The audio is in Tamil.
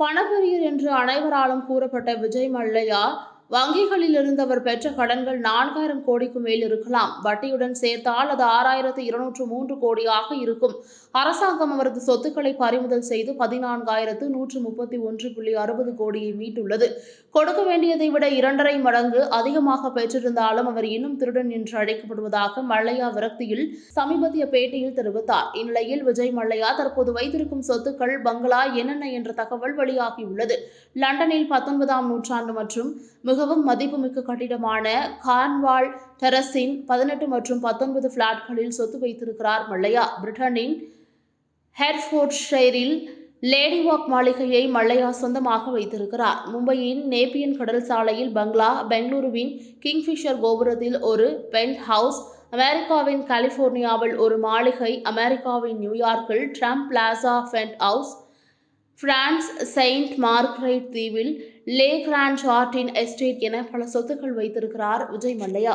பணப்பெரியர் என்று அனைவராலும் கூறப்பட்ட விஜய் மல்லையா வங்கிகளில் இருந்து அவர் பெற்ற கடன்கள் நான்காயிரம் கோடிக்கு மேல் இருக்கலாம். வட்டியுடன் சேர்த்தால் அது ஆறாயிரத்து இருநூற்று மூன்று கோடியாக இருக்கும். அரசாங்கம் அவரது சொத்துக்களை பறிமுதல் செய்து பதினான்காயிரத்து நூற்று முப்பத்தி ஒன்று புள்ளி அறுபது கோடியை மீட்டுள்ளது. கொடுக்க வேண்டியதை விட இரண்டரை மடங்கு அதிகமாக பெற்றிருந்தாலும் அவர் இன்னும் திருடன் என்று அழைக்கப்படுவதாக மல்லையா விரக்தியில் சமீபத்திய பேட்டியில் தெரிவித்தார். இந்நிலையில் விஜய் மல்லையா தற்போது வைத்திருக்கும் சொத்துக்கள் பங்களா என்னென்ன என்ற தகவல் வெளியாகியுள்ளது. லண்டனில் பத்தொன்பதாம் நூற்றாண்டு மற்றும் மிகவும் மதிப்புமிக்க கட்டிடமான கான்வால் டெரஸின் பதினெட்டு மற்றும் பத்தொன்பது பிளாட்களில் சொத்து வைத்திருக்கிறார் மல்லையா. பிரிட்டனின் ஹெட்ஃபோர்ட்ஷைரில் லேடி வாக் மாளிகையை மல்லையா சொந்தமாக வைத்திருக்கிறார். மும்பையின் நேப்பியன் கடல் சாலையில் பங்களா பெங்களூருவின் கிங்ஃபிஷர் கோபுரத்தில் ஒரு பென்ட் ஹவுஸ் அமெரிக்காவின் கலிபோர்னியாவில் ஒரு மாளிகை அமெரிக்காவின் நியூயார்க்கில் Trump Plaza penthouse France Saint Marguerite தீவில் லே கிராண்ட் சார்டின் எஸ்டேட் என பல சொத்துக்கள் வைத்திருக்கிறார் விஜய் மல்லையா.